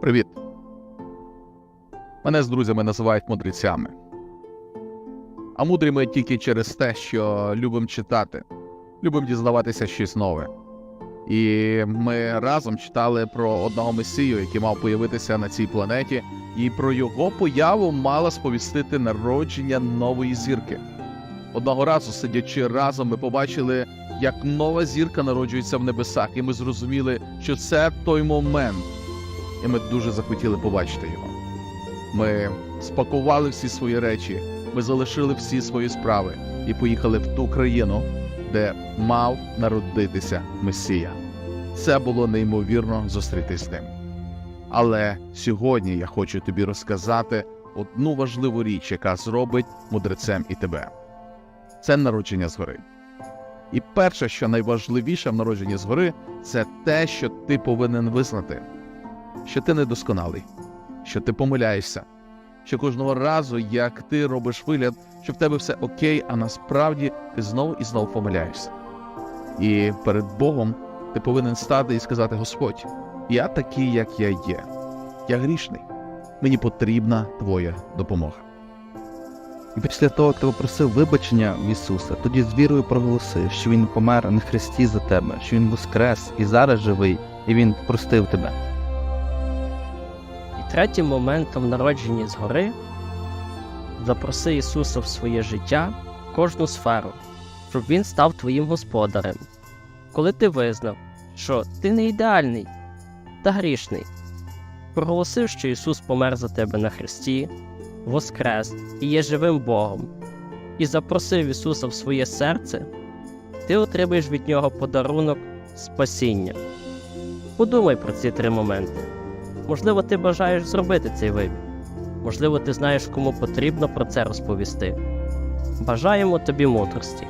Привіт. Мене з друзями називають мудрецями. А мудрі ми тільки через те, що любимо читати, любимо дізнаватися щось нове. І ми разом читали про одного месію, який мав появитися на цій планеті, і про його появу мала сповістити народження нової зірки. Одного разу, сидячи разом, ми побачили, як нова зірка народжується в небесах, і ми зрозуміли, що це той момент, і ми дуже захотіли побачити його. Ми спакували всі свої речі, ми залишили всі свої справи і поїхали в ту країну, де мав народитися Месія. Це було неймовірно зустрітись з ним. Але сьогодні я хочу тобі розказати одну важливу річ, яка зробить мудрецем і тебе. Це народження згори. І перше, що найважливіше в народженні згори, це те, що ти повинен визнати, що ти недосконалий, що ти помиляєшся, що кожного разу, як ти робиш вигляд, що в тебе все окей, а насправді ти знову і знову помиляєшся. І перед Богом ти повинен стати і сказати: Господь, я такий, як я є. Я грішний. Мені потрібна твоя допомога. І після того, як ти попросив вибачення в Ісуса, тоді з вірою проголосив, що Він помер на хресті за тебе, що Він воскрес і зараз живий, і Він простив тебе. Третім моментом в народженні згори запроси Ісуса в своє життя кожну сферу, щоб Він став твоїм господарем. Коли ти визнав, що ти не ідеальний та грішний, проголосив, що Ісус помер за тебе на хресті, воскрес і є живим Богом, і запросив Ісуса в своє серце, ти отримаєш від Нього подарунок спасіння. Подумай про ці три моменти. Можливо, ти бажаєш зробити цей вибір. Можливо, ти знаєш, кому потрібно про це розповісти. Бажаємо тобі мудрості.